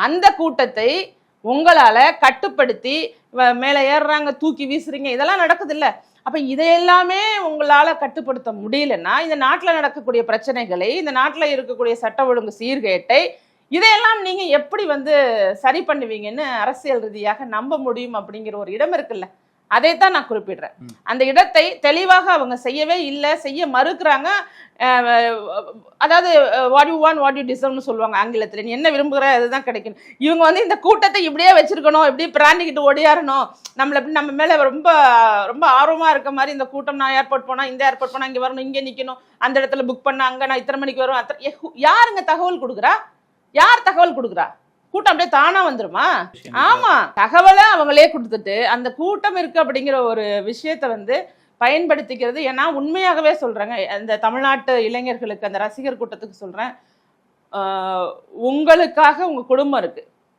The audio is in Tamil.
அந்த கூட்டத்தை உங்களால் கட்டுப்படுத்தி வ- ஏறுறாங்க தூக்கி வீசுறீங்க இதெல்லாம் நடக்குது இல்லை அப்போ இதையெல்லாமே உங்களால் கட்டுப்படுத்த முடியலன்னா இந்த நாட்டில் நடக்கக்கூடிய பிரச்சனைகளை இந்த நாட்டில் இருக்கக்கூடிய சட்ட ஒழுங்கு சீர்கேட்டை இதையெல்லாம் நீங்கள் எப்படி வந்து சரி பண்ணுவீங்கன்னு அரசியல் ரீதியாக நம்ப முடியும் அப்படிங்கிற ஒரு இடம் இருக்குல்ல. அதைத்தான் நான் குறிப்பிடுறேன். அந்த இடத்தை தெளிவாக அவங்க செய்யவே இல்லை செய்ய மறுக்கிறாங்க. அதாவது what you want what you டிசர்வ்னு சொல்லுவாங்க ஆங்கிலத்தில். நீ என்ன விரும்புகிற அதுதான் கிடைக்கும் இவங்க வந்து இந்த கூட்டத்தை இப்படியே வச்சிருக்கணும் இப்படி பிராண்டிக்கிட்டு ஒடியாரணும் நம்மள நம்ம மேல ரொம்ப ரொம்ப ஆர்வமா இருக்க மாதிரி இந்த கூட்டம் நான் ஏர்போர்ட் போனா இந்த ஏர்போர்ட் போனா இங்க வரணும் இங்க நிக்கணும். அந்த இடத்துல புக் பண்ண அங்க நான் இத்தனை மணிக்கு வரும் அத்தனை யாருங்க தகவல் கொடுக்குறா? யார் தகவல் கொடுக்குறா? கூட்டம் அப்படியே தானா வந்துருமா? ஆமா. தகவலை அவங்களே கொடுத்துட்டு அந்த கூட்டம் இருக்கு அப்படிங்கிற ஒரு விஷயத்த வந்து பயன்படுத்திக்கிறது. ஏன்னா உண்மையாகவே சொல்றேங்க. அந்த தமிழ்நாட்டு இளைஞர்களுக்கு அந்த ரசிகர் கூட்டத்துக்கு சொல்றேன். உங்களுக்காக உங்க குடும்பம் இருக்கு.